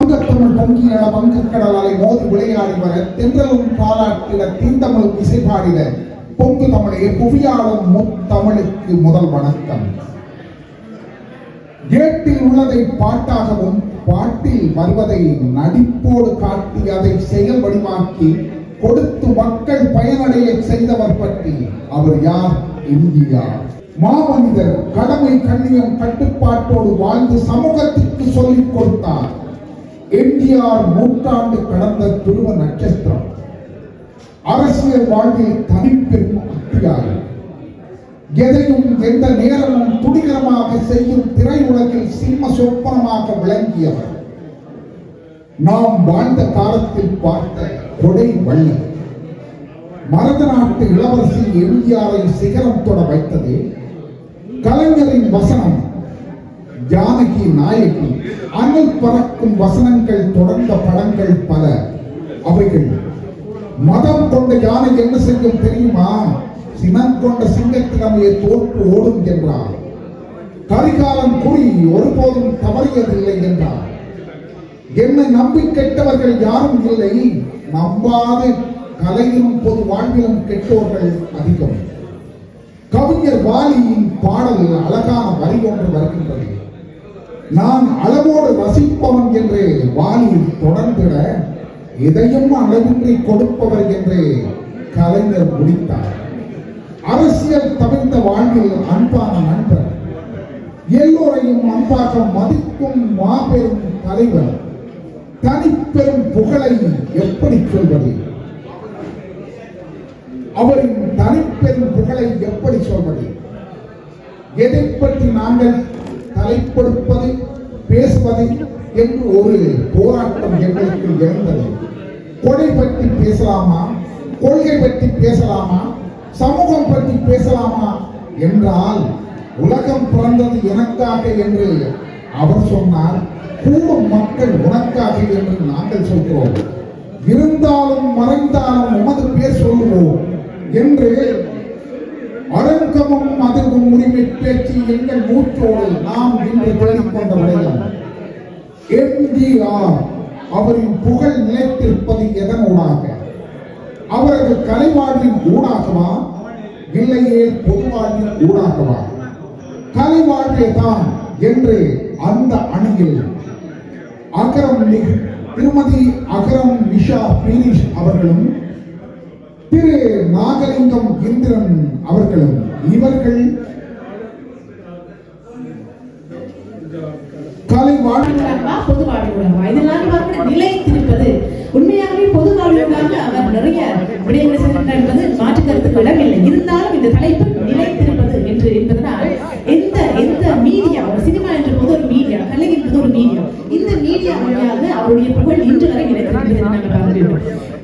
வங்கத்தமிழ் பொங்கியள வங்கக்கடலாலை மோதி விளையாடி வர தென்றலும் பாராட்டிட தீந்தமிழ் இசைபாடிட பொங்கு தமிழே புவியாளும் முத்தமிழுக்கு முதல் வணக்கம். ஏட்டில் உள்ளதை பாட்டாகவும் பாட்டில் வருவதை நடிப்போடு காட்டி அதை செயல் வடிவாக்கி கொடுத்து மக்கள் பயனடைய செய்தவர் பற்றி அவர் யார்? எம்ஜிஆர். மாமனிதர் கடமை கண்ணியம் கட்டுப்பாட்டோடு வாழ்ந்து சமூகத்திற்கு சொல்லிக் கொடுத்தார். எம்ஜிஆர் நூற்றாண்டு கடந்த துருவ நட்சத்திரம். அரசியல் வாழ்வில் தனிப்பெரும் அத்தியாயம். எதையும் எந்த நேரமும் துணிகரமாக செய்யும் திரையுலகில் சிம்ம சொப்பனமாக விளங்கியவர். நாம் வாழ்ந்த காலத்தில் பார்த்த கொடை வள்ளல் மரத நாட்டு இளவரசி எம்ஜிஆரை சிகரம் தொட வைத்தது கலைஞரின் வசனம். ஜானகி நாயகி அனல் பறக்கும் வசனங்கள் தொடர்ந்த படங்கள் பல. அவைகள் மதம் கொண்ட யானை என்ன செய்யும் தெரியுமா? சினம் கொண்ட சிங்கத்திடமையே தோற்று ஓடும் என்றார் கரிகாலன் குறி ஒருபோதும் தவறியதில்லை என்றார் என்னை நம்பி கெட்டவர்கள் யாரும் இல்லை. நம்பாது கலையிலும் பொது வாழ்விலும் கெட்டோர்கள் அதிகம். கவிஞர் வாலியின் பாடல் அழகான வரி ஒன்று வருகின்றது. நான் அளவோடு ரசிப்பவன் என்று வாலியில் தொடர்ந்திட எதையும் அளவின்றி கொடுப்பவர் என்று கலைஞர் முடித்தார். அரசியல் தவிர்த்த வாழ்வில் அன்பான நண்பர் எல்லோரையும் அன்பாக மதிக்கும் மாபெரும் தலைவர் தனிப்பெரும் புகழை எப்படி சொல்வது? அவரின் தனிப்பெரும் புகழை எப்படி சொல்வது? எதை பற்றி நாங்கள் தலைப்படுப்பது பேசுவது என்று ஒரு போராட்டம் எங்களுக்கு இருந்தது கொடை பற்றி பேசலாமா? கொள்கை பற்றி பேசலாமா? சமூகம் பற்றி பேசலாமா? என்றால் உலகம் பிறந்தது எனக்காக என்று அவர் சொன்னார். கூடும் மக்கள் உனக்காக என்று நாங்கள் சொல்கிறோம். இருந்தாலும் மறைந்தாலும் உமது பேர் சொல்லுவோம் என்று அரங்கமும் அதற்கும் உரிமை பேச்சு எங்கள் மூச்சோடு நாம் இன்று தேடிக் விடயம். எம்ஜிஆர் அவரின் புகழ் நிலைத்திருப்பது எதனூடாக அவரது கலைவாழ்வின் ஊடாகவா? இல்லையே பொதுவாழ்வின் ஊடாகவா? கலைவாழ்வே தான் என்று அந்த அணியில் அகரம் திருமதி அகரம் நிஷா பீரிஷ் அவர்களும் திரு நாகலிங்கம் இந்திரன் அவர்களும் இவர்கள் கலை வாழ்வுடாகவா, பொது வாழ்வுடாகவா? இதெல்லாம் நிலைத்திருப்பது. உண்மையாகவே பொது அவர் நிறைய விடயங்களை செய்திருக்கிறார் என்பது மாற்று கருத்துக்கு இடமில்லை. இருந்தாலும் இந்த தலைப்பு நிலைத்திருப்பது என்று என்பதனால் எந்த எந்த மீடியா ஒரு சினிமா என்ற போது ஒரு மீடியா கலை என்பது ஒரு மீடியா இந்த மீடியா வழியாக அவருடைய புகழ் இன்று வரை நிலைத்திருக்கிறது நாங்கள்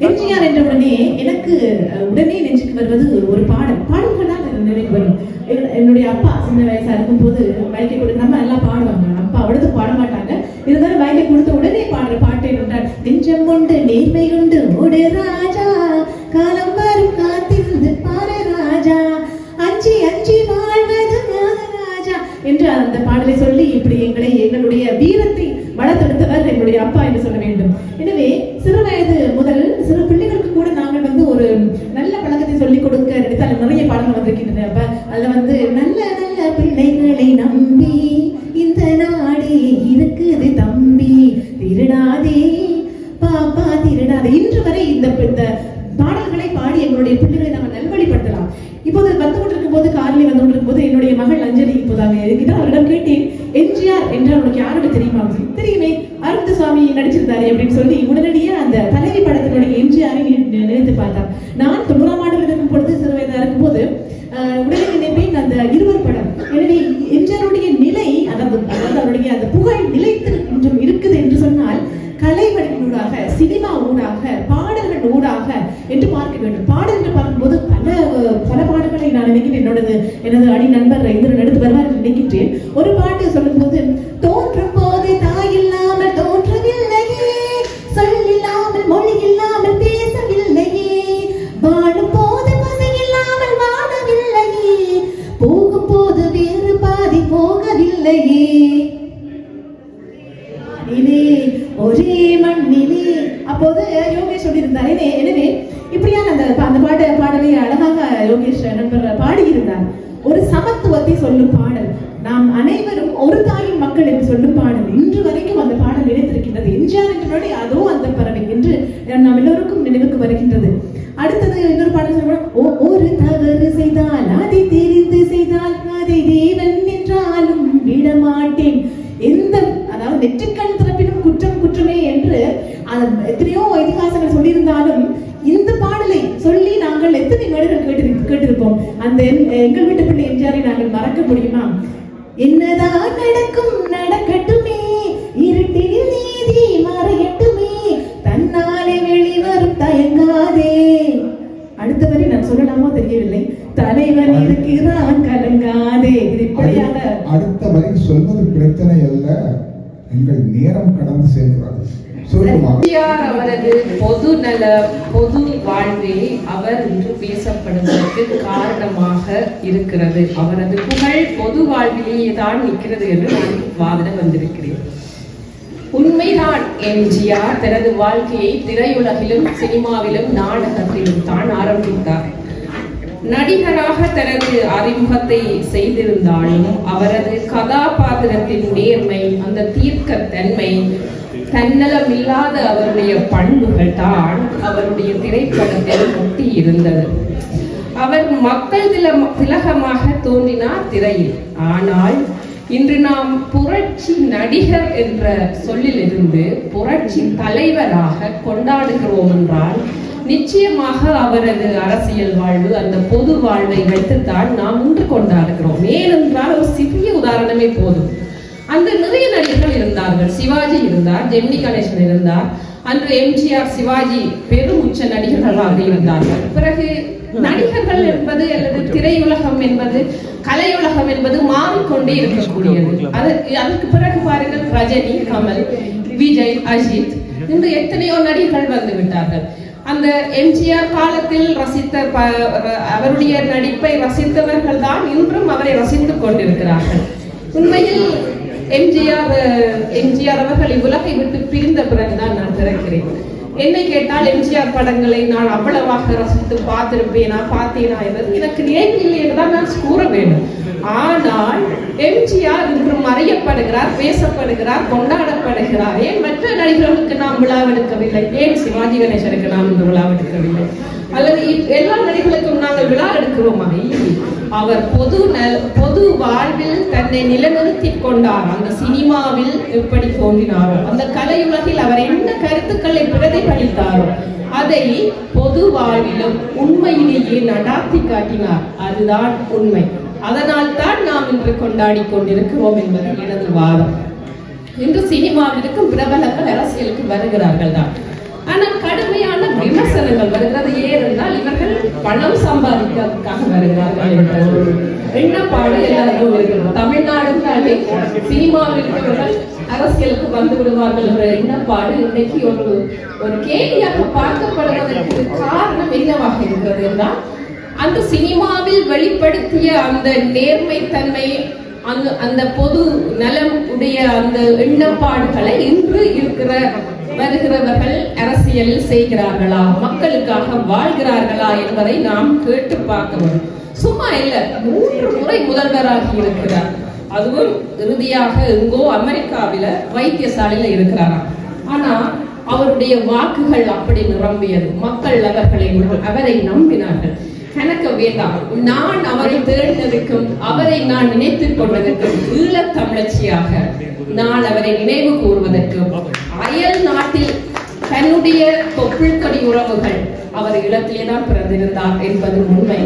எம்ஜிஆர் என்ற உடனே எனக்கு உடனே நெஞ்சுக்கு வருவது ஒரு பாடல். பாடல்கள் தான் எனக்கு நினைவுக்கு வரும் என்னுடைய அப்பா சின்ன வயசா இருக்கும்போது பைக்கை கூட நம்ம não. Na சொல்லும் பாடல். நாம் அனைவரும் ஒரு தாயின் மக்கள் என்று சொல்லும் பாடல். இன்று வரைக்கும் அந்த பாடல் நினைத்திருக்கின்றது. எம்ஜிஆர் என்றோட அதோ அந்த பறவை என்று நாம் எல்லோருக்கும் நினைவுக்கு வருகின்றது. அடுத்தது இன்னொரு பாடல் சொல்லுவோம் ஒரு தவறு நேரம் கடந்து செல்கிறார் அவரது பொது நல பொது வாழ்வே அவர் இன்று பேசப்படுவதற்கு காரணமாக இருக்கிறது. அவரது புகழ் பொது வாழ்விலேயே தான் நிற்கிறது என்று நான் வாதிட வந்திருக்கிறேன். உண்மைதான் எம்ஜிஆர் தனது வாழ்க்கையை திரையுலகிலும் சினிமாவிலும் நாடகத்திலும் தான் ஆரம்பித்தார். நடிகராக தனது அறிமுகத்தை செய்திருந்தாலும் அவரது கதாபாத்திரத்தின் நேர்மை அந்த தீர்க்க தன்மை தன்னலமில்லாத அவருடைய பண்புகள் தான் அவருடைய திரைப்படத்தில் ஒட்டி இருந்தது. அவர் மக்கள் தில- திலகமாக தோன்றினார் திரையில். ஆனால் இன்று நாம் புரட்சி நடிகர் என்ற சொல்லிலிருந்து புரட்சி தலைவராக கொண்டாடுகிறோம் என்றால் நிச்சயமாக அவரது அரசியல் வாழ்வு அந்த பொது வாழ்வை வைத்துத்தான் நாம் நின்று கொண்டாடுகிறோம் ஏனென்றால் ஒரு சிறிய உதாரணமே போதும். அந்த நிறைய நடிகர்கள் இருந்தார்கள். சிவாஜி இருந்தார் ஜெமினி கணேசன் இருந்தார். அன்று எம்ஜிஆர் சிவாஜி பெரும் உச்ச நடிகர்களாக இருந்தார்கள். பிறகு நடிகர்கள் என்பது அல்லது திரையுலகம் என்பது கலையுலகம் என்பது மாறிக்கொண்டே இருக்கக்கூடியது. அது அதுக்கு பிறகு பாருங்கள் ரஜினி கமல் விஜய் அஜித். இன்று எத்தனையோ நடிகர்கள் வந்து விட்டார்கள். அந்த எம்ஜிஆர் காலத்தில் ரசித்த ப- அவருடைய நடிப்பை ரசித்தவர்கள் தான் இன்றும் அவரை ரசித்துக் கொண்டிருக்கிறார்கள். உண்மையில் எம்ஜிஆர் எம்ஜிஆர் அவர்கள் இவ்வுலகை விட்டு பிரிந்த பிறகுதான் நான் திறக்கிறேன் என்னை கேட்டால் எம்ஜிஆர் படங்களை நான் அவ்வளவாக ரசித்து பார்த்திருப்பேனா பார்த்தேனா என்பது எனக்கு நினைவில்லை என்றுதான் நான் கூற வேண்டும். ஆனால் எம்ஜிஆர் இன்று மறையப்படுகிறார் பேசப்படுகிறார் கொண்டாடப்படுகிறார். ஏன் மற்ற நடிகர்களுக்கு நாம் விழாவெடுக்கவில்லை? ஏன் சிவாஜி கணேசனுக்கு நாம் இந்த விழாவெடுக்கவில்லை? அல்லது எல்லா நடிகளுக்கும் நாங்கள் விழா எடுக்கிறோமா இல்லை. அவர் பொது நல்- பொது வாழ்வில் தன்னை நிலைநிறுத்திக் கொண்டார். அந்த சினிமாவில் எப்படி தோன்றினாரோ அந்த கலையுலகில் அவர் என்ன கருத்துக்களை பிரதிபலித்தாரோ அதை பொது வாழ்விலும் உண்மையிலேயே நடாத்தி காட்டினார். அதுதான் உண்மை. அதனால் தான் நாம் இன்று கொண்டாடி கொண்டிருக்கிறோம் என்பது எனது வாதம். இன்று சினிமாவிற்கும் பிரபலங்கள் அரசியலுக்கு வருகிறார்கள் தான் ஆனால் கடுமையான விமர்சனங்கள் வருகிறது. ஏனென்றால் இவர்கள் பணம் சம்பாதிக்கிறதுக்காக வருகிறார்கள் என்ற. ஒரு எல்லாருக்கும் இருக்கிறது தமிழ்நாடுனாலே சினிமாவில் இருக்கிறவர்கள் அரசியலுக்கு வந்து விடுவார்கள் என்ற எண்ணப்பாடு இன்னைக்கு ஒரு ஒரு கேள்வியாக பார்க்கப்படுவதற்கு காரணம் என்னவாக இருக்கிறது என்றால் அந்த சினிமாவில் வெளிப்படுத்திய அந்த நேர்மைத்தன்மை அந்த அந்த பொது நலம் உடைய அந்த எண்ணப்பாடுகளை இன்று இருக்கிற வருகிறவர்கள் அரசியலில் செய்கிறார்களா? மக்களுக்காக வாழ்கிறார்களா என்பதை நாம் கேட்டு பார்க்க வேண்டும். சும்மா இல்ல மூன்று முறை முதல்வராகி இருக்கிறார். அதுவும் இறுதியாக எங்கோ அமெரிக்காவில வைத்தியசாலையில இருக்கிறாராம். ஆனா அவருடைய வாக்குகள் அப்படி நிரம்பியது. மக்கள் அவர்களை அவரை நம்பினார்கள். கணக்க வேண்டாம். நான் அவரை தேர்ந்தெடுக்கும் அவரை நான் நினைத்துக் கொண்டதற்கும் ஈழத் தமிழச்சியாக நான் அவரை நினைவு கூறுவதற்கு. அயல் நாட்டில் தன்னுடைய தொப்புள்கொடி உறவுகள் அவர் இடத்திலே தான் பிறந்திருந்தார் என்பது உண்மை.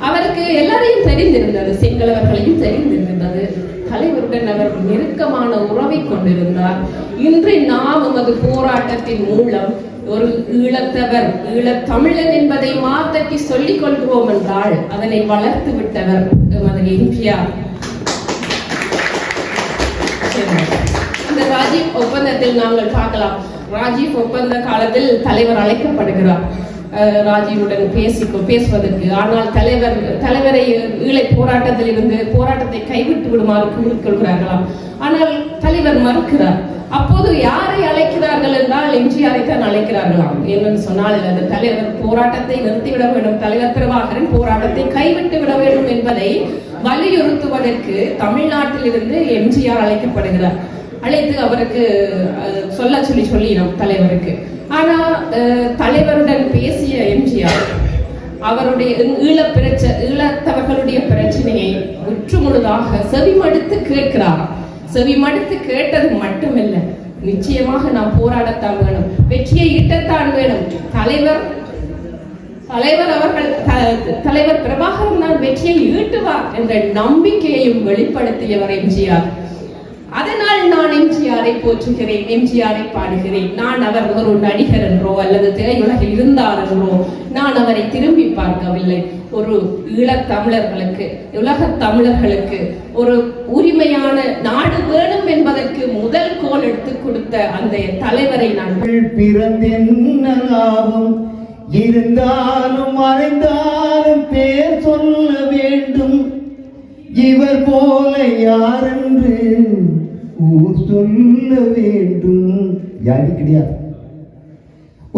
அவருக்கு எல்லாரையும் தெரிந்திருந்தது சிங்களவர்களையும் தெரிந்திருந்தது. தலைவருடன் அவர் நெருக்கமான உறவை கொண்டிருந்தார். இன்று நாம் உமது போராட்டத்தின் மூலம் ஒரு ஈழத்தவர் ஈழத்தமிழன் என்பதை மாத்தட்டி சொல்லிக் கொள்கிறோம் என்றால் அதனை வளர்த்து விட்டவர் எமது எம்ஜிஆர் இந்த ராஜீவ் ஒப்பந்தத்தில் நாங்கள் பார்க்கலாம். ராஜீவ் ஒப்பந்த காலத்தில் தலைவர் அழைக்கப்படுகிறார். ராஜீவுடன் பேசி பேசுவதற்கு. ஆனால் தலைவர் தலைவரை ஈழை போராட்டத்தில் இருந்து போராட்டத்தை கைவிட்டு விடுமாறு கூறிக்கொள்கிறார்களாம் ஆனால் தலைவர் மறுக்கிறார். அப்போது யாரை அழைக்கிறார்கள் என்றால் எம்ஜிஆரை தான் அழைக்கிறார்களாம். என்னன்னு சொன்னால் அந்த தலைவர் போராட்டத்தை நிறுத்திவிட வேண்டும். தலைவர் பிரபாகரன் போராட்டத்தை கைவிட்டு விட வேண்டும் என்பதை வலியுறுத்துவதற்கு தமிழ்நாட்டில் இருந்து எம்ஜிஆர் அழைக்கப்படுகிறார். அழைத்து அவருக்கு சொல்ல சொல்லி சொல்லினோம் தலைவருக்கு. ஆனா அஹ், தலைவருடன் பேசிய எம்ஜிஆர் அவருடைய ஈழ பிரச்ச ஈழத்தவர்களுடைய பிரச்சனையை முற்றுமுழுதாக செவிமடுத்து கேட்கிறார். செவிமடுத்து கேட்டது மட்டுமல்ல நிச்சயமாக நாம் போராடத்தான் வேணும். வெற்றியை ஈட்டத்தான் வேணும். தலைவர் தலைவர் அவர்கள் த- தலைவர் பிரபாகரன் தான் வெற்றியை ஈட்டுவார் என்ற நம்பிக்கையையும் வெளிப்படுத்தியவர் எம்ஜிஆர். அதனால் நான் எம்ஜிஆரை போற்றுகிறேன் எம்ஜிஆரை பாடுகிறேன். நான் அவர் ஒரு நடிகர் என்றோ அல்லது திரையுலகில் இருந்தார் என்றோ நான் அவரை திரும்பி பார்க்கவில்லை. ஒரு ஈழத் தமிழர்களுக்கு உலகத் தமிழர்களுக்கு ஒரு உரிமையான நாடு வேணும் என்பதற்கு முதல் கோல் எடுத்து கொடுத்த அந்த தலைவரை நான் பிறந்தென்னாகும் இருந்தாலும் மறைந்தாலும் பேர் சொல்ல வேண்டும். இவர் போல யாரென்று ஊர் சொல்ல வேண்டும். யாரு? கிடையாது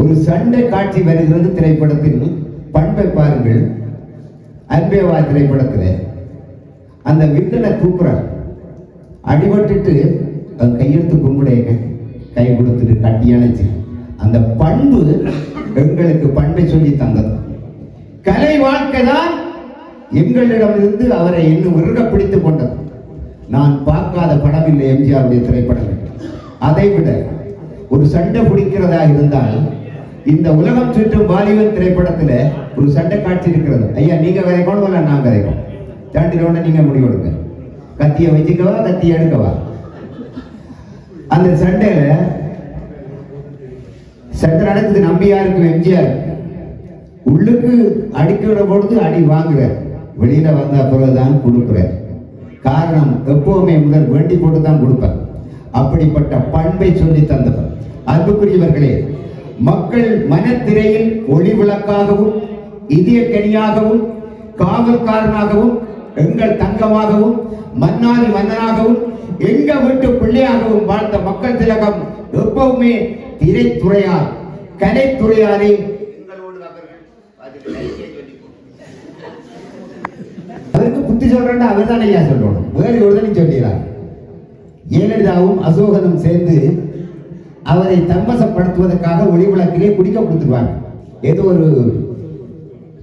ஒரு சண்டை காட்சி வருகிறது திரைப்படத்தில். பண்பை பாருங்கள். அன்பேவா திரைப்படத்தில். அந்த வில்லனை தூக்குறார் அடிபட்டுட்டு கையெழுத்து கும்பிடையங்க கை கொடுத்துட்டு கட்டி அணைச்சு. அந்த பண்பு எங்களுக்கு பண்பை சொல்லி தந்தது. கலை வாழ்க்கை தான் எங்களிடமிருந்து அவரை இன்னும் இறுக பிடித்து கொண்டது. நான் பார்க்காத படம் இல்லை எம்ஜிஆருடைய திரைப்படங்கள். அதை விட ஒரு சண்டை பிடிக்கிறதா இருந்தால் இந்த உலகம் சுற்றும் பாலிவுட் திரைப்படத்துல ஒரு சண்டை காட்சி இருக்கிறது. ஐயா நீங்க விதைக்கணும் இல்லை நான் கதைக்கணும் தாண்டினோட நீங்க முடிவெடுங்க. கத்தியை வச்சுக்கவா கத்தியை எடுக்கவா? அந்த சண்டையில சண்டை நடக்குது நம்பியாருக்கு எம்ஜிஆர். உள்ளுக்கு அடிக்கிற பொழுது அடி வாங்குற வெளியில வந்த பிறகுதான் கொடுக்குறார். காரணம் எப்பவுமே முதல் வேண்டி போட்டு தான் கொடுப்பார். அப்படிப்பட்ட பண்பை சொல்லி தந்தவர். அன்புக்குரியவர்களே மக்கள் மனத்திரையில் ஒளி விளக்காகவும் இதய கனியாகவும் காவல்காரனாகவும் எங்கள் தங்கமாகவும் மன்னாதி மன்னனாகவும் எங்க வீட்டு பிள்ளையாகவும் வாழ்ந்த மக்கள் திலகம் எப்பவுமே திரைத்துறையார் கலைத்துறையாரே எங்களோடு அவர்கள் அதில் நிறைய சொல்லிக் அவருக்கு சொல்றேன் அவர் தான் ஐயா சொல்லணும் வேறு ஒரு ஒருதனை சொல்லிடுறார் ஏனடிதாவும் அசோகனும் சேர்ந்து அவரை தன்வசப்படுத்துவதற்காக ஒளி விளக்கிலே குடிக்க கொடுத்துருவாங்க ஏதோ ஒரு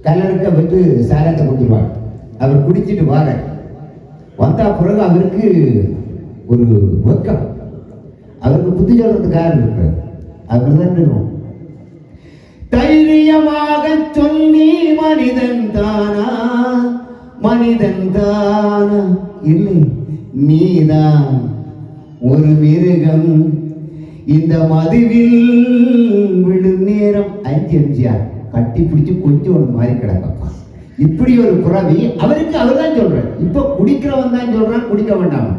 கல்லறுக்க வந்து சாரத்தை கொடுத்துருவாங்க அவர் குடிச்சிட்டு வார வந்தா பிறகு அவருக்கு ஒரு வெக்கம் அவருக்கு புத்தி சொல்றதுக்காக இருக்கிறார் அவர் தான் இருக்கணும் தைரியமாக சொல்லி மனிதன் தானா மனிதன் தானா? இல்லை. நீதான் ஒரு மிருகம். இந்த மதுவில் விழும் நேரம் அஞ்சு எம்ஜிஆர் கட்டி பிடிச்சு கொஞ்சம் ஒரு மாதிரி கிடக்கப்பா. இப்படி ஒரு புறவி அவருக்கு அவர் தான் சொல்றார். இப்ப குடிக்கிறவன் தான் சொல்றான் குடிக்க வேண்டாம்.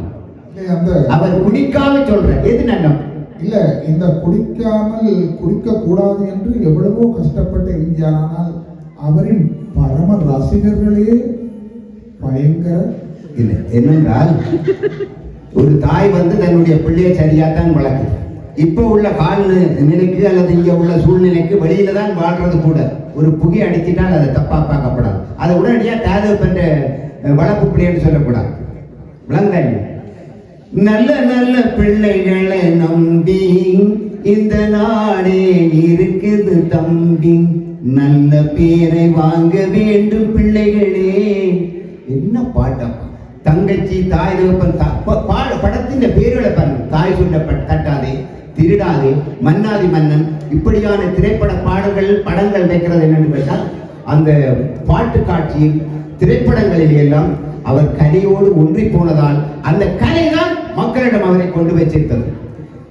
அவர் குடிக்காம சொல்ற எது நன்னம் இல்ல இந்த குடிக்காமல் குடிக்க கூடாது என்று எவ்வளவோ கஷ்டப்பட்ட எம்ஜிஆர் ஆனால் அவரின் பரம ரசிகர்களே பயங்கர இல்லை என்னென்றால் ஒரு தாய் வந்து தன்னுடைய பிள்ளையை சரியாத்தான் வளர்க்குது. இப்போ உள்ள கால் நிலைக்கு அல்லது இங்க உள்ள சூழ்நிலைக்கு வெளியில தான் வாழ்றது கூட. ஒரு புகை அடிச்சிட்டால் அதை தப்பா பார்க்கப்படாது. அதை உடனடியா தாது பண்ற வளர்ப்பு பிள்ளைன்னு சொல்லக்கூடாது. விளங்குதா நல்ல நல்ல பிள்ளைகளை நம்பி இந்த நாடே இருக்குது தம்பி. நல்ல பேரை வாங்க வேண்டும் பிள்ளைகளே. என்ன பாட்டம் தங்கச்சி தாய் தகப்பன் தா- படத்தின் பேர்களை பாருங்க. தாய் சொல்ல தட்டாதே திருடாதே மன்னாதி மன்னன் இப்படியான திரைப்பட பாடல்கள் படங்கள் வைக்கிறது என்னன்னு கேட்டால் அந்த பாட்டு காட்சியில் திரைப்படங்களில் எல்லாம் அவர் கலையோடு ஒன்றி போனதால் அந்த கலை தான் மக்களிடம் அவரை கொண்டு வச்சிருந்தது.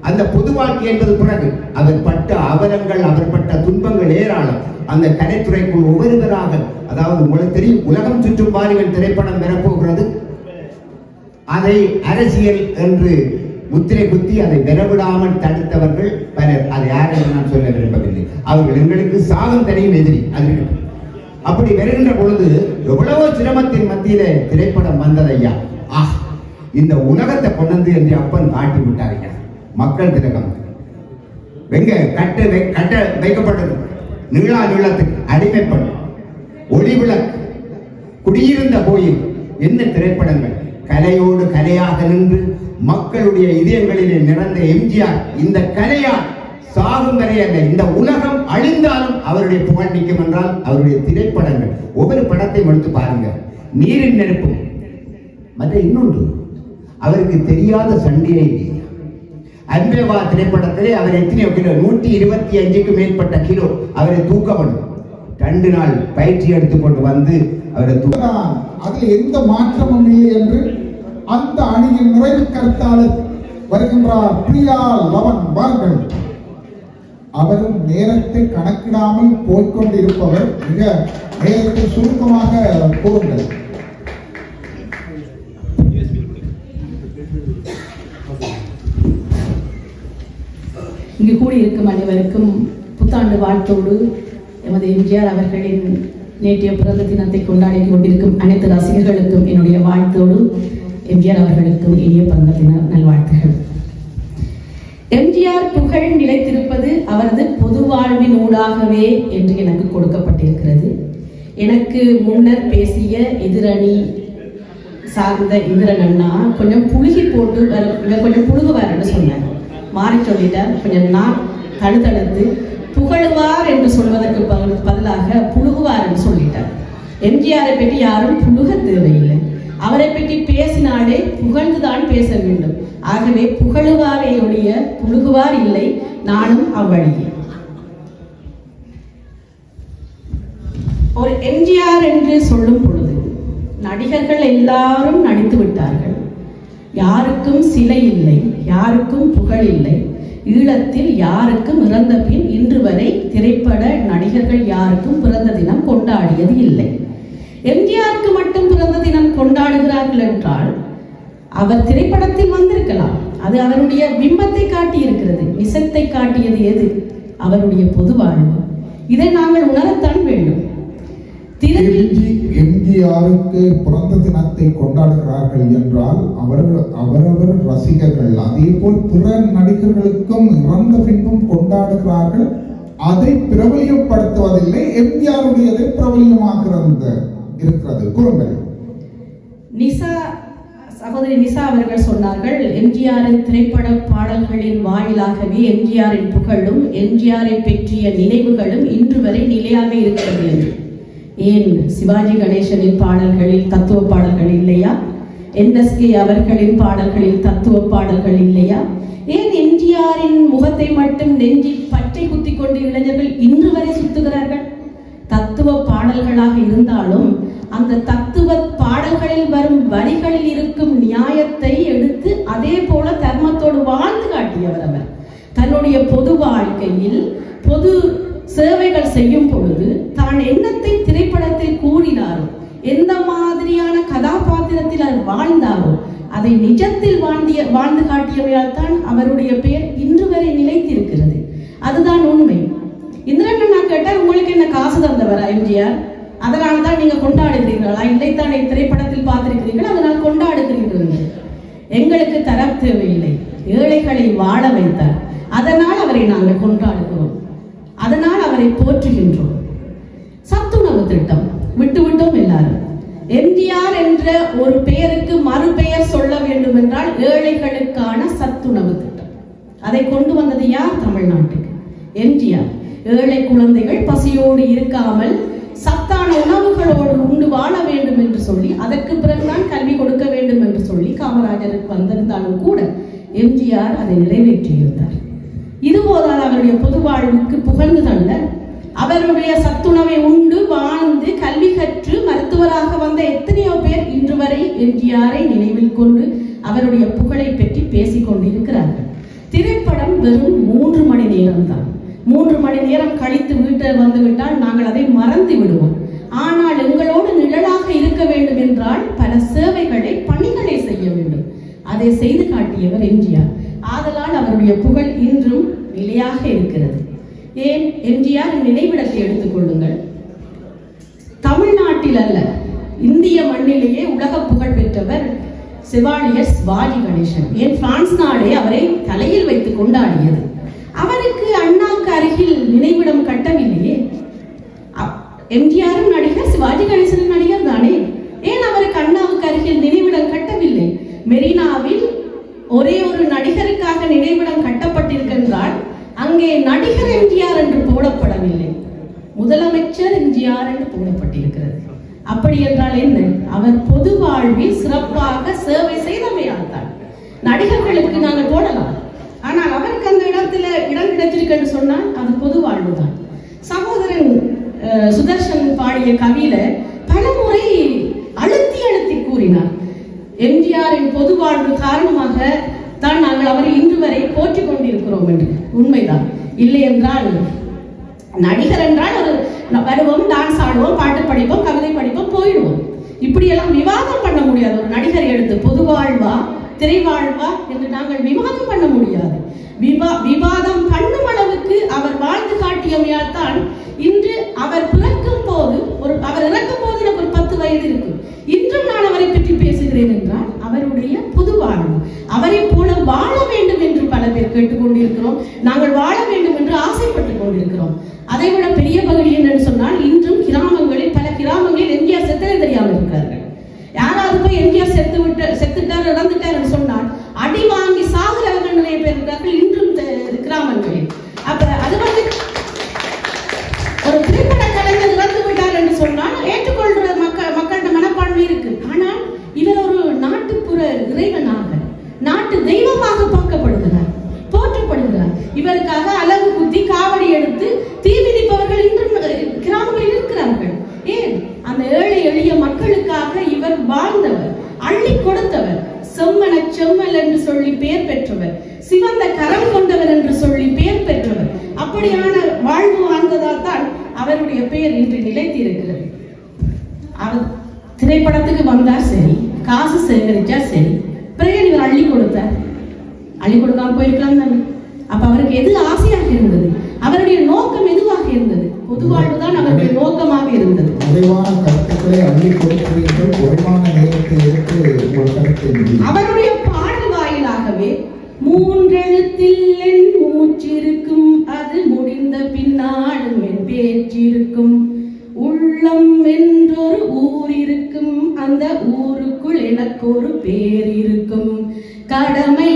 அந்த பொது வாழ்க்கை என்பது பிறகு அவர் பட்ட அவலங்கள் அவர் பட்ட துன்பங்கள் ஏராளம். அந்த கலைத்துறைக்குள் ஒவ்வொருவராக அதாவது உங்களுக்கு தெரியும் உலகம் சுற்றும் பாருங்கள் திரைப்படம் பெறப்போகிறது அதை அரசியல் என்று முத்திரை குத்தி அதை பெறவிடாமல் தடுத்தவர்கள் பலர். அதை யார் என்று நான் சொல்ல விரும்பவில்லை. அவர்கள் எங்களுக்கு சாகம் தனியும் எதிரி. அது அப்படி வருகின்ற பொழுது எவ்வளவோ சிரமத்தின் மத்தியிலே திரைப்படம் வந்ததையா? ஆஹ் இந்த உலகத்தை கொண்டு என்று அப்பன் காட்டி விட்டார்கள் மக்கள் திலகம். வெங்க கட்டு கட்ட வைக்கப்பட்டது. நீளா நீளத்துக்கு அடிமைப்படும் ஒளிவிளக்கு குடியிருந்த கோயில் என்ன திரைப்படங்கள்? கலையோடு கலையாக நின்று மக்களுடைய இதயங்களிலே நிறந்த எம்ஜிஆர் இந்த கலையால் சாகும் வரை அல்ல இந்த உலகம் அழிந்தாலும் அவருடைய புகழ் நிற்கும் என்றால் அவருடைய திரைப்படங்கள். ஒவ்வொரு படத்தையும் எடுத்து பாருங்க. நீரின் நெருப்பும் மற்ற இன்னொன்று அவருக்கு தெரியாத சண்டையை அன்பேவா திரைப்படத்திலே அவர் எத்தனையோ கிலோ? நூற்றி இருபத்தி அஞ்சுக்கு மேற்பட்ட கிலோ அவரை தூக்கப்படும் ரெண்டு நாள் பயிற்சி எடுத்துக்கொண்டு வந்து அவரை தூக்க அதில் எந்த மாற்றமும் இல்லை என்று அந்த அணியின் நிறைவு கருத்தாளர் வருகின்றார் பிரியா லவன் வாருங்கள் அவரும் நேரத்தை கணக்கிடாமல் போய்கொண்டிருப்பவர் மிக நேரத்தை சுருக்கமாக கூறுங்கள். இங்கு கூடியிருக்கும் அனைவருக்கும் புத்தாண்டு வாழ்த்தோடு எமது எம்ஜிஆர் அவர்களின் நேற்றைய பிறந்த தினத்தை கொண்டாடி கொண்டிருக்கும் அனைத்து ரசிகர்களுக்கும் என்னுடைய வாழ்த்தோடு எம்ஜிஆர் அவர்களுக்கும் இனிய பிறந்த தின நல்வாழ்த்துகள். எம்ஜிஆர் புகழ் நிலைத்திருப்பது அவரது பொது வாழ்வின் ஊடாகவே என்று எனக்கு கொடுக்கப்பட்டிருக்கிறது. எனக்கு முன்னர் பேசிய எதிரணி சார்ந்த இந்திரன் அண்ணா கொஞ்சம் புழுகி போட்டு வர இவர் கொஞ்சம் புழுகுவார்னு சொன்னார். மாறி சொல்லிட்டார் கொஞ்சம் நான் தழுதழுத்து புகழுவார் என்று சொல்வதற்கு பதிலாக புழுகுவார் என்று சொல்லிட்டார் எம்ஜிஆரை பற்றி யாரும் புழுக தேவையில்லை. அவரை பற்றி பேசினாலே புகழ்ந்துதான் பேச வேண்டும். ஆகவே புகழுவாரையுடைய புழுகுவார் இல்லை நானும் அவ்வழியே. ஒரு எம்ஜிஆர் என்று சொல்லும் பொழுது நடிகர்கள் எல்லாரும் நடித்து விட்டார் யாருக்கும் சிலை இல்லை யாருக்கும் புகழ் இல்லை ஈழத்தில் யாருக்கும் இறந்த பின் இன்று வரை திரைப்பட நடிகர்கள் யாருக்கும் பிறந்த தினம் கொண்டாடியது இல்லை. எம்ஜிஆருக்கு மட்டும் பிறந்த தினம் கொண்டாடுகிறார்கள் என்றால் அவர் திரைப்படத்தில் வந்திருக்கலாம். அது அவருடைய பிம்பத்தை காட்டி இருக்கிறது காட்டியது எது? அவருடைய பொது வாழ்வு. இதை நாங்கள் உணரத்தான் வேண்டும். எம்ஜிஆருக்கு பிறந்த தினத்தை கொண்டாடுகிறார்கள் என்றால் அவர்கள் அவரவர் ரசிகர்கள் அதே போல் பிற நடிகர்களுக்கும் இறந்த பின்பும் கொண்டாடுகிறார்கள். அதை பிரபலியப்படுத்துவதில்லை எம்ஜிஆருடையதை பிரபலியமாகிறது இருக்கிறது. கூறுங்கள். நிசா சகோதரி நிசா அவர்கள் சொன்னார்கள் எம்ஜிஆரின் திரைப்பட பாடல்களின் வாயிலாகவே எம்ஜிஆரின் புகழும் எம்ஜிஆரை பற்றிய நினைவுகளும் இன்று வரை நிலையாக இருக்கிறது என்று. ஏன் சிவாஜி கணேசனின் பாடல்களில் தத்துவ பாடல்கள் இல்லையா? என்எஸ்கே அவர்களின் பாடல்களில் தத்துவ பாடல்கள் இல்லையா? ஏன் எம்ஜிஆரின் முகத்தை மட்டும் நெஞ்சில் பச்சை குத்தி கொண்டு இளைஞர்கள் இன்று வரை சுத்துகிறார்கள்? தத்துவ பாடல்களாக இருந்தாலும் அந்த தத்துவ பாடல்களில் வரும் வரிகளில் இருக்கும் நியாயத்தை எடுத்து அதே போல தர்மத்தோடு வாழ்ந்து காட்டியவர் அவர். தன்னுடைய பொது வாழ்க்கையில் பொது சேவைகள் செய்யும் பொழுது தான் எண்ணத்தை திரைப்படத்தில் கூறினாரோ எந்த மாதிரியான கதாபாத்திரத்தில் அவர் வாழ்ந்தாரோ அதை நிஜத்தில் வாழ்ந்திய வாழ்ந்து காட்டியவையால் தான் அவருடைய பெயர் இன்று வரை நிலைத்திருக்கிறது. அதுதான் உண்மை. இந்திரன் நான் கேட்டால் உங்களுக்கு என்ன காசு தந்தவரா எம்ஜிஆர் அதனால தான் நீங்க கொண்டாடுகிறீர்களா? இல்லைத்தானே திரைப்படத்தில் பார்த்திருக்கிறீர்கள் அதனால் கொண்டாடுகிறீர்கள் எங்களுக்கு தர தேவையில்லை. ஏழைகளை வாழ வைத்தார். அதனால் அவரை நாங்கள் கொண்டாடுகிறோம். அதனால் அவரை போற்றுகின்றோம். சத்துணவு திட்டம். விட்டுவிட்டோம் எல்லாரும். எம்ஜிஆர் என்ற ஒரு பெயருக்கு மறுபெயர் சொல்ல வேண்டும் என்றால் ஏழைகளுக்கான சத்துணவு திட்டம். அதை கொண்டு வந்தது யார்? தமிழ்நாட்டுக்கு. எம்ஜிஆர். ஏழை குழந்தைகள் பசியோடு இருக்காமல் சத்தான உணவுகளோடு உண்டு வாழ வேண்டும் என்று சொல்லி அதற்கு பிறகுதான் கல்வி கொடுக்க வேண்டும் என்று சொல்லி காமராஜருக்கு வந்திருந்தாலும் கூட எம்ஜிஆர் அதை நிறைவேற்றியிருந்தார். இது போதால் அவருடைய பொது வாழ்வுக்கு புகழ்ந்து தந்த அவருடைய சத்துணவை உண்டு வாழ்ந்து கல்வி கற்று மருத்துவராக வந்த எத்தனையோ பேர் இன்று வரை எம்ஜிஆரை நினைவில் கொண்டு அவருடைய புகழை பற்றி பேசிக் கொண்டிருக்கிறார்கள். திரைப்படம் வெறும் மூன்று மணி நேரம்தான். மூன்று மணி நேரம் கழித்து வீட்டில் வந்துவிட்டால் நாங்கள் அதை மறந்து விடுவோம். ஆனால் எங்களோடு நிழலாக இருக்க வேண்டும் என்றால் பல சேவைகளை பணிகளை செய்ய வேண்டும். அதை செய்து காட்டியவர் எம்ஜிஆர். அவருடைய புகழ் இன்றும் நிலையாக இருக்கிறது. ஏன்? எம்ஜிஆர் நினைவிடத்தை எடுத்துக்கொள்ளுங்கள் தமிழ்நாட்டில் அல்ல இந்திய மண்ணிலேயே உலக புகழ் பெற்றவர் செவாலியர் சிவாஜி கணேசன். ஏன்? பிரான்ஸ் நாடே அவரை தலையில் வைத்து கொண்டாடியது. அவருக்கு அண்ணாவுக்கு அருகில் நினைவிடம் கட்டவில்லையே. எம்ஜிஆரும் நடிகர் சிவாஜி கணேசனும் நடிகர் தானே? ஏன் அவருக்கு அண்ணாவுக்கு அருகில் நினைவிடம் கட்டவில்லை? மெரினாவில் ஒரே ஒரு நடிகருக்காக நினைவிடம் கட்டப்பட்டிருக்கின்றால் அங்கே நடிகர் எம்ஜிஆர் என்று போடப்படவில்லை. முதலமைச்சர் எம்ஜிஆர் என்று போடப்பட்டிருக்கிறது. அப்படி என்றால் என்ன? அவர் பொது வாழ்வில் சிறப்பாக சேவை செய்தமையால் தான். நடிகர்களுக்கு நாங்கள் போடலாம். ஆனால் அவருக்கு அந்த இடத்துல இடம் கிடைச்சிருக்கு சொன்னால் அது பொது வாழ்வு தான் சகோதரன் சுதர்ஷன் பாடிய கவியில பலமுறை முறை எம்ஜிஆரின் பொது வாழ்வு காரணமாக தான் நாங்கள் அவரை இன்று வரை போற்றிக் கொண்டிருக்கிறோம் என்று. உண்மைதான். இல்லை என்றால் நடிகர் என்றால் ஒரு வருவோம் டான்ஸ் ஆடுவோம் பாட்டு படிப்போம் கவிதை படிப்போம் போயிடுவோம். இப்படியெல்லாம் விவாதம் பண்ண முடியாது. ஒரு நடிகர் எடுத்து பொது வாழ்வா திரை வாழ்வா என்று நாங்கள் விவாதம் பண்ண முடியாது. விவா விவாதம் பண்ணும் அளவுக்கு அவர் வாழ்ந்து காட்டியமையால் தான் இன்று அவர் பிறக்கும் போது ஒரு அவர் இறக்கும் போது எனக்கு ஒரு பத்து வயது இருக்கும் இன்றும் நான் அவரை பற்றி பேசுகிறேன் என்றால் அவருடைய புது வாழ்வு. அவரை போல வாழ வேண்டும் என்று பல பேர் கேட்டுக்கொண்டிருக்கிறோம். நாங்கள் வாழ வேண்டும் என்று ஆசைப்பட்டுக் கொண்டிருக்கிறோம். அதை விட பெரிய பகுதி என்னன்னு சொன்னால் இன்றும் கிராமங்களில் பல கிராமங்களில் எம்ஜிஆர் செத்தே தெரியாமல் இருக்கிறார்கள். யாராவது போய் எம்ஜிஆர் செத்து விட்டு செத்துட்டார் இறந்துட்டார் சொன்னால் அடிவாங்க நிறைய பேர் இருக்கிறார்கள் இன்றும் த- அப்ப அது வந்து ஒரு திரைப்பட கலைஞர் இறந்து விட்டார் என்று சொன்னால் ஏற்றுக்கொள்ற மக்கள் மக்களோட மனப்பான்மை இருக்கு. ஆனால் இவர் ஒரு நாட்டுப்புற இறைவனாக நாட்டு தெய்வமாக பார்க்கப்படுகிறார் போற்றப்படுகிறார். இவருக்காக அழகு குத்தி காவடி எடுத்து தீ மிதிப்பவர்கள் இன்றும் கிராமங்களில் இருக்கிறார்கள். ஏன்? அந்த ஏழை எளிய மக்களுக்காக இவர் வாழ்ந்தவர் அள்ளி கொடுத்தவர் செம்மன செம்மல் என்று சொல்லி பெயர் பெற்றவர் சிவந்த கரம் கொண்டவர் என்று சொல்லி பெயர் பெற்றவர் அப்படியான வாழ்வு வாழ்ந்ததால் தான் அவருடைய பெயர் இன்று நிலைத்திருக்கிறது. அவர் திரைப்படத்துக்கு வந்தார் சரி காசு சேகரிச்சா சரி பிறகு இவர் அள்ளி கொடுத்தார் அள்ளி கொடுக்காம போயிருக்கலாம் தானே? அப்ப அவருக்கு எது ஆசையாக இருந்தது? அவருடைய நோக்கம் எதுவாக இருந்தது? பொது வாழ்வு தான் அவருடைய நோக்கமாக இருந்தது. குறைவான கருத்துக்களை அள்ளி கொடுக்கிறீர்கள் குறைவான நேரத்தை எடுத்து அவருடைய பாடல் வாயிலாகவே மூன்றெழுத்தில் என் மூச்சிருக்கும். அது முடிந்த பின்னாலும் என் பேச்சிருக்கும். உள்ளம் என்றொரு ஊர் இருக்கும் அந்த ஊருக்குள் எனக்கு ஒரு பேர் இருக்கும் கடமை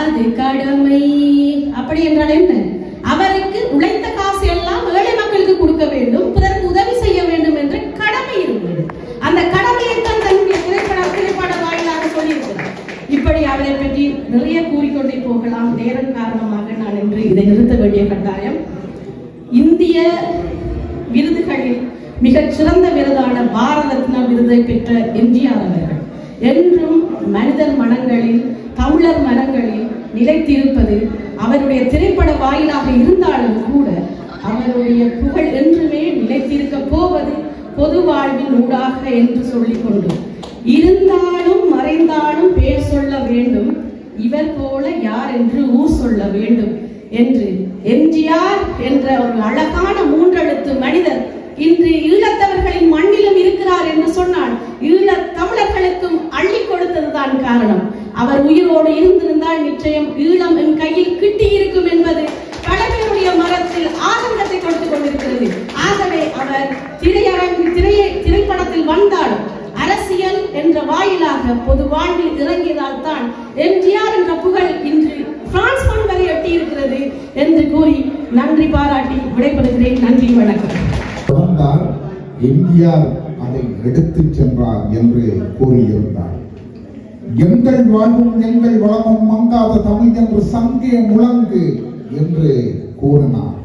அது கடமை. அப்படி என்றால் என்ன? அவருக்கு உழைத்த காசு எல்லாம் ஏழை மக்களுக்கு கொடுக்க வேண்டும் பிறருக்கு உதவி செய்ய வேண்டும் என்ற கடமை இருந்தது அந்த கடமையை தான் தன்னுடைய திரைப்பட திரைப்பட வாயிலாக சொல்லியிருக்கிறார் இப்படி அவரை பற்றி நிறைய கூறிக்கொண்டே போகலாம். நேரம் காரணமாக நான் இன்று இதை நிறுத்த வேண்டிய கட்டாயம். இந்திய விருதுகளில் மிகச் சிறந்த விருதான பாரத ரத்னா விருதை பெற்ற எம்ஜிஆர் அவர்கள் என்றும் மனிதர் மனங்களில் தமிழர் மனங்களில் நிலைத்திருப்பது அவருடைய திரைப்பட வாயிலாக இருந்தாலும் கூட அவருடைய புகழ் என்றுமே நிலைத்திருக்க போவது பொது வாழ்வின் ஊடாக என்று சொல்லிக்கொண்டு இருந்தாலும் மறைந்தாலும் பேர் சொல்ல வேண்டும். இவர் போல யார் என்று ஊர் சொல்ல வேண்டும் என்று. எம்ஜிஆர் என்ற ஒரு அழகான மூன்றெழுத்து மனிதர் இன்று ஈழத்தவர்களின் மண்ணிலும் இருக்கிறார் என்று சொன்னால் ஈழத் தமிழர்களுக்கும் அள்ளி கொடுத்ததுதான் காரணம். அவர் உயிரோடு இருந்திருந்தால் நிச்சயம் ஈழம் என் கையில் கிட்டி இருக்கும் என்பது பழமையுடைய மரத்தில் ஆனந்தத்தை கொடுத்து கொண்டிருக்கிறது. ஆகவே அவர் திரையரங்கு திரையை திரைப்படத்தில் வந்தாலும் அரசியல் என்ற வாயிலாக பொது வாழ்வில் இறங்கியதால் தான் எம்ஜிஆர் என்ற புகழ் இன்று பிரான்ஸ் மண் வரை எட்டியிருக்கிறது என்று கூறி நன்றி பாராட்டி விடைபெறுகிறேன். நன்றி வணக்கம். தொடர்ந்தார் எம்ஜிஆர் அதை எடுத்துச் சென்றார் என்று கூறியிருந்தார். எங்கள் வாழ்வும் எங்கள் வளமும் மங்காத தமிழ் என்று சங்கே முழங்கு என்று கூறினார்.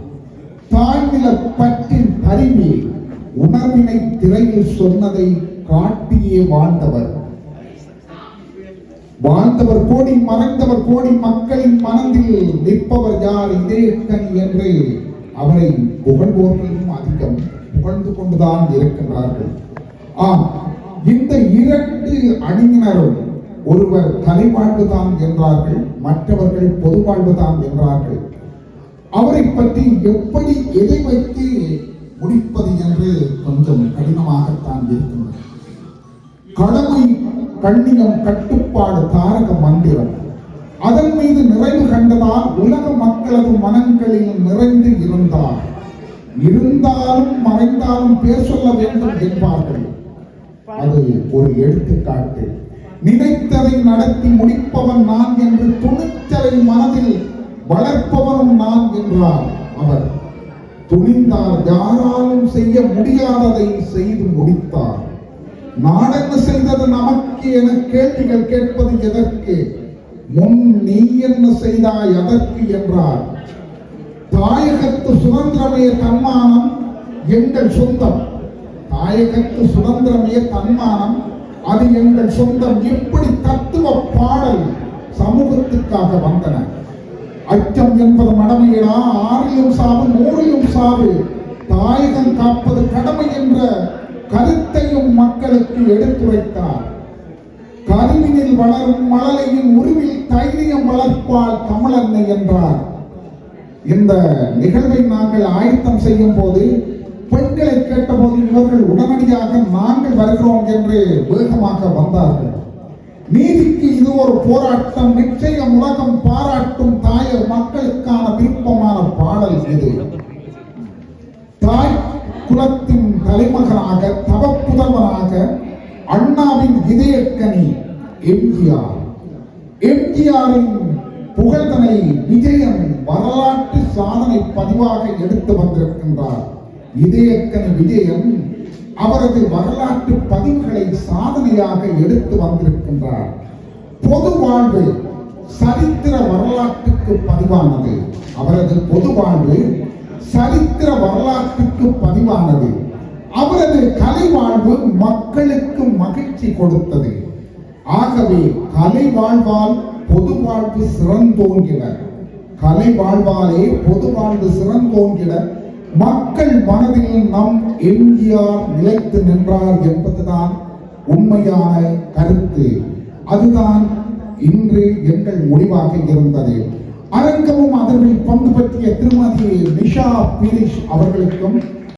தாய்நில பற்றின் பரிவி உணர்வினை திரையில் சொன்னதை காட்டியே வாழ்ந்தவர். வாழ்ந்தவர் கோடி மறைந்தவர் கோடி மக்களின் மனதில் நிற்பவர் யார்? இதே என்று அவரை புகழ்வோர்களும் அதிகம் புகழ்ந்து கொண்டுதான் இருக்கின்றார்கள். ஆம் இந்த இரண்டு அணியினரும் ஒருவர் கலை வாழ்வுதான் என்றார்கள் மற்றவர்கள் பொது வாழ்வுதான் என்றார்கள். அவரை பற்றி எப்படி எதை வைத்து முடிப்பது என்று கொஞ்சம் கடினமாகத்தான் இருக்கின்றது. கடமை கண்ணியம் கட்டுப்பாடு தாரக மந்திரம். அதன் மீது நிறைவு கண்டதால் உலக மக்களது மனங்களில் நிறைந்து இருந்தார். இருந்தாலும் மறைந்தாலும் பேர் சொல்ல வேண்டும் என்பார்கள். அது ஒரு எடுத்துக்காட்டு. நினைத்ததை நடத்தி முடிப்பவன் நான் என்று துணிச்சலை மனதில் வளர்ப்பவனும் நான் என்றார் அவர். துணிந்தார் யாராலும் செய்ய முடியாததை செய்து முடித்தார். நாடென்று செய்தது நமக்கு என கேள்விகள் கேட்பது எதற்கு? முன் நீ என்ன செய்தாய் அதற்கு என்றார். தாயகத்து சுதந்திரமே தன்மானம் எங்கள் சொந்தம். தாயகத்து சுதந்திரமே தன்மானம் அது எங்கள் சொந்தம். இப்படி தத்துவ பாடல் சமூகத்துக்காக வந்தன. அச்சம் என்பது மடமையிடா ஆறிலும் சாவு நூறிலும் சாவு. தாயகம் காப்பது கடமை என்ற கருத்தையும் மக்களுக்கு எடுத்துரைத்தார். கருவினில் வளரும் மலரையும் உருவில் தைரியம் வளர்ப்பால் தமிழன்னை என்றார். இந்த நிகழ்வை நாங்கள் ஆயத்தம் செய்யும் போது பெண்களை கேட்டபோது இவர்கள் உடனடியாக நாங்கள் வருகிறோம் என்று வேகமாக வந்தார்கள். நீதிக்கு இது ஒரு போராட்டம் நிச்சயம் உலகம் பாராட்டும் தாய மக்களுக்கான விருப்பமான பாடல் இது. தாய் குலத்தின் தலைமகனாக தவப்புதல்வனாக அண்ணாவின் இதயக்கனி எம்ஜிஆர். எம்ஜிஆரின் புகழ்தனை விஜயன் வரலாற்று சாதனை பதிவாக எடுத்து வந்திருக்கின்றார். இதயக்கனி விஜயன் அவரது வரலாற்று பதிவுகளை சாதனையாக எடுத்து வந்திருக்கின்றார். பொது வாழ்வு சரித்திர வரலாற்றுக்கு பதிவானது. அவரது பொது வாழ்வு சரித்திர வரலாற்றுக்கு பதிவானது. அவரது கலை வாழ்வு மக்களுக்கு மகிழ்ச்சி கொடுத்தது. ஆகவே கலை வாழ்வால் பொது வாழ்வு சிறந்தோங்கின. கலை வாழ்வாலே பொது வாழ்வு சிறந்தோங்கின மக்கள் மனதில் நம் எம்ஜிஆர் நிலைத்து நின்றார் என்பதுதான் உண்மையான கருத்து. அதுதான் இன்று எங்கள் முடிவாக இருந்தது. அரங்கமும் அதனில் பங்கு பற்றிய திருமதி நிஷா பீரிஷ் அவர்களுக்கும்